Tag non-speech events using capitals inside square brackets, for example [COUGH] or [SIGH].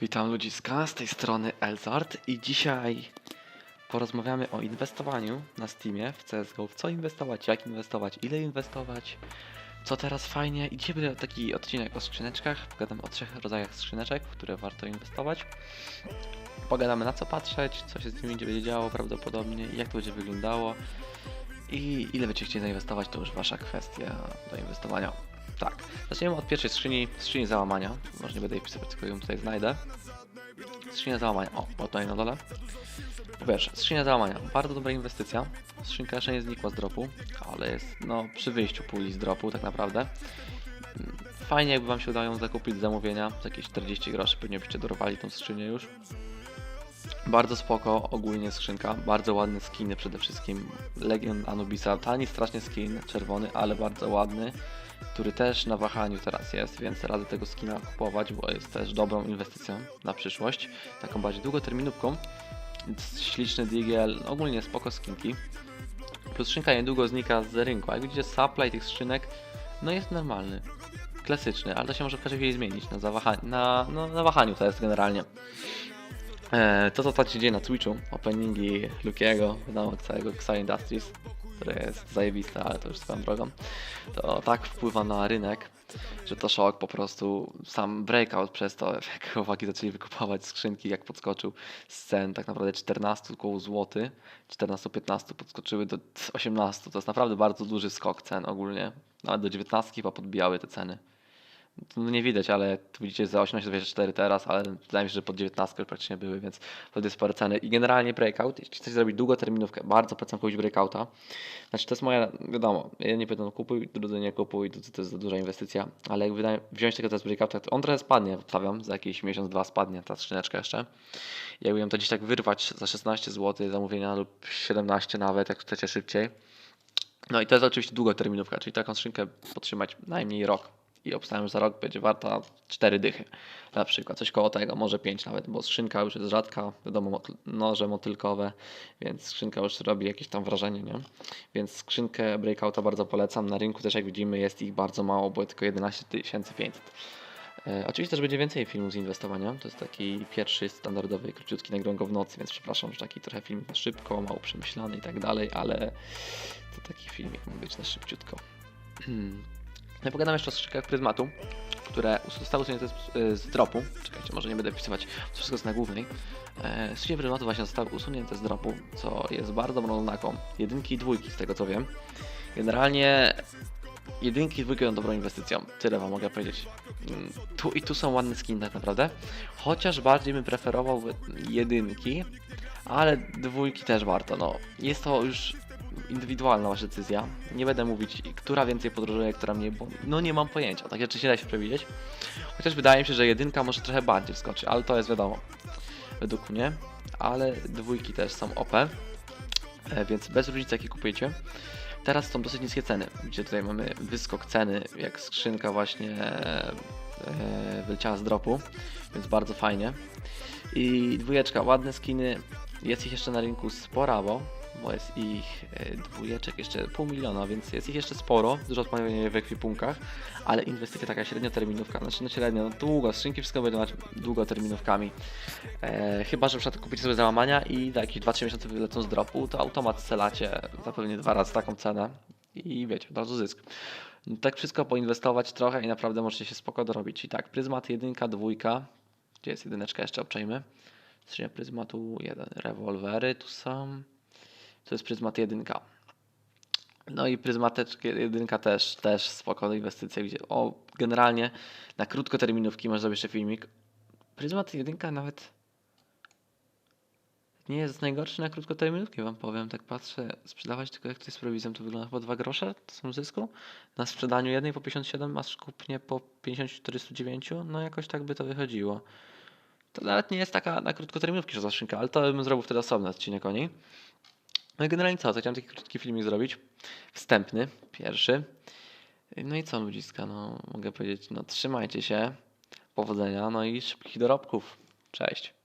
Witam ludziska, z tej strony Elzard i dzisiaj porozmawiamy o inwestowaniu na Steamie w CSGO. W co inwestować, jak inwestować, ile inwestować, co teraz fajnie. I dzisiaj będzie taki odcinek o skrzyneczkach. Pogadamy o trzech rodzajach skrzyneczek, w które warto inwestować. Pogadamy na co patrzeć, co się z nimi będzie działo prawdopodobnie jak to będzie wyglądało. I ile będziecie chcieli zainwestować, to już wasza kwestia do inwestowania. Tak, zaczniemy od pierwszej skrzyni, skrzyni załamania. Może nie będę jej pisać, tylko ją tutaj znajdę. Skrzynia załamania, o, o tutaj na dole. Po pierwsze, skrzynia załamania, bardzo dobra inwestycja. Skrzynka jeszcze nie znikła z dropu, ale jest no przy wyjściu puli z dropu tak naprawdę. Mm, Fajnie jakby wam się udało ją zakupić z zamówienia, za jakieś 40 groszy pewnie byście dorwali tą skrzynię już. Bardzo spoko, ogólnie skrzynka, bardzo ładne skiny przede wszystkim. Legion Anubisa, tani strasznie skin, czerwony, ale bardzo ładny, który też na wahaniu teraz jest, więc radzę tego skina kupować, bo jest też dobrą inwestycją na przyszłość. Taką bardziej długoterminówką. Śliczny digiel, ogólnie spoko skinki. Plus skrzynka niedługo znika z rynku, a jak widzicie supply tych skrzynek, no jest normalny. Klasyczny, ale to się może w każdej chwili zmienić na, na, no, na wahaniu to jest generalnie. E, to, co się dzieje na Twitchu, openingi Lukiego, wiadomo, całego Xi Industries, które jest zajebiste, ale to już swoją drogą, to tak wpływa na rynek, że to szok po prostu. Sam breakout przez to, [LAUGHS] jak chłopaki zaczęli wykupować skrzynki, jak podskoczył z cen tak naprawdę 14 koło złoty, 14-15 podskoczyły do 18. To jest naprawdę bardzo duży skok cen ogólnie. Nawet do 19 chyba podbijały te ceny. No nie widać, ale tu widzicie za 18-24 teraz, ale wydaje mi się, że pod 19 już praktycznie były, więc wtedy jest spore ceny. I generalnie breakout, jeśli chcecie zrobić długoterminówkę, bardzo polecam kupić breakouta. Znaczy to jest moja, wiadomo, nie pytam kupuj, drudzy nie kupuj, drudzy to jest za duża inwestycja, ale jak wydaje, wziąć tego teraz breakouta, to on trochę spadnie, wstawiam, za jakiś miesiąc, dwa spadnie ta skrzyneczka jeszcze. Jakby ją to gdzieś tak wyrwać za 16 zł zamówienia lub 17 nawet, jak chcecie szybciej. No i to jest oczywiście długoterminówka, czyli taką skrzynkę podtrzymać najmniej rok. I obstawiam, że za rok będzie warta 4 dychy. Na przykład coś koło tego, może 5 nawet, bo skrzynka już jest rzadka, wiadomo, noże motylkowe, więc skrzynka już robi jakieś tam wrażenie, nie? Więc skrzynkę Breakouta bardzo polecam. Na rynku też jak widzimy jest ich bardzo mało, bo tylko 11 500. E, oczywiście też będzie więcej filmów z inwestowania. To jest taki pierwszy standardowy, króciutki nagrałem go w nocy, więc przepraszam, że taki trochę film szybko, mało przemyślany i tak dalej, ale to taki filmik mógł być na szybciutko. [CLEARS THROAT] No i pogadam jeszcze o skrzynkach pryzmatu, które zostały usunięte z, y, z dropu. Czekajcie, może nie będę wpisywać, to wszystko jest na głównej. E, skrzynki pryzmatu właśnie zostały usunięte z dropu, co jest bardzo dobrą oznaką. Jedynki i dwójki, z tego co wiem. Generalnie jedynki i dwójki są dobrą inwestycją. Tyle wam mogę powiedzieć. Mm, Tu i tu są ładne skiny tak naprawdę. Chociaż bardziej bym preferował jedynki, ale dwójki też warto. No, jest to już indywidualna wasza decyzja. Nie będę mówić, która więcej podróżuje, która mniej, bo no nie mam pojęcia. Takie rzeczy się da się przewidzieć. Chociaż wydaje mi się, że jedynka może trochę bardziej wskoczy, ale to jest wiadomo. Według mnie. Ale dwójki też są OP. E, więc bez różnicy jakie kupujecie. Teraz są dosyć niskie ceny. Gdzie tutaj mamy wyskok ceny, jak skrzynka właśnie e, wyleciała z dropu, więc bardzo fajnie. I dwójeczka, ładne skiny. Jest ich jeszcze na rynku spora, bo, bo jest ich e, dwójeczek jeszcze pół miliona, więc jest ich jeszcze sporo. Dużo odpowiednio w ekwipunkach, ale inwestycja taka średnioterminówka, znaczy no średnio, no długo, skrzynki wszystko będą długoterminówkami. E, chyba, że przykład kupicie sobie załamania i za jakieś 2-3 miesiące wylecą z dropu, to automat celacie za pewnie dwa razy taką cenę i wiecie, od razu zysk. No, tak wszystko poinwestować trochę i naprawdę możecie się spoko dorobić. I tak, pryzmat jedynka, dwójka, gdzie jest jedyneczka jeszcze obczajmy. Skrzynia pryzmatu 1, rewolwery tu są. To jest pryzmat jedynka. No i pryzmateczka jedynka też, też spoko inwestycja, gdzie o, generalnie na krótkoterminówki może zrobić jeszcze filmik. Pryzmat jedynka nawet nie jest najgorszy na krótkoterminówki, wam powiem. Tak patrzę, sprzedawać tylko jak to jest prowizją, to wygląda chyba 2 grosze, są zysku. Na sprzedaniu jednej po 57, a skupnie po 50-49, no jakoś tak by to wychodziło. To nawet nie jest taka na krótkoterminówki że skrzynka, ale to bym zrobił wtedy osobny odcinek o niej. No i generalnie co, chciałem taki krótki filmik zrobić. Wstępny, pierwszy. No i co ludziska, no mogę powiedzieć, no trzymajcie się, powodzenia, no i szybkich dorobków. Cześć.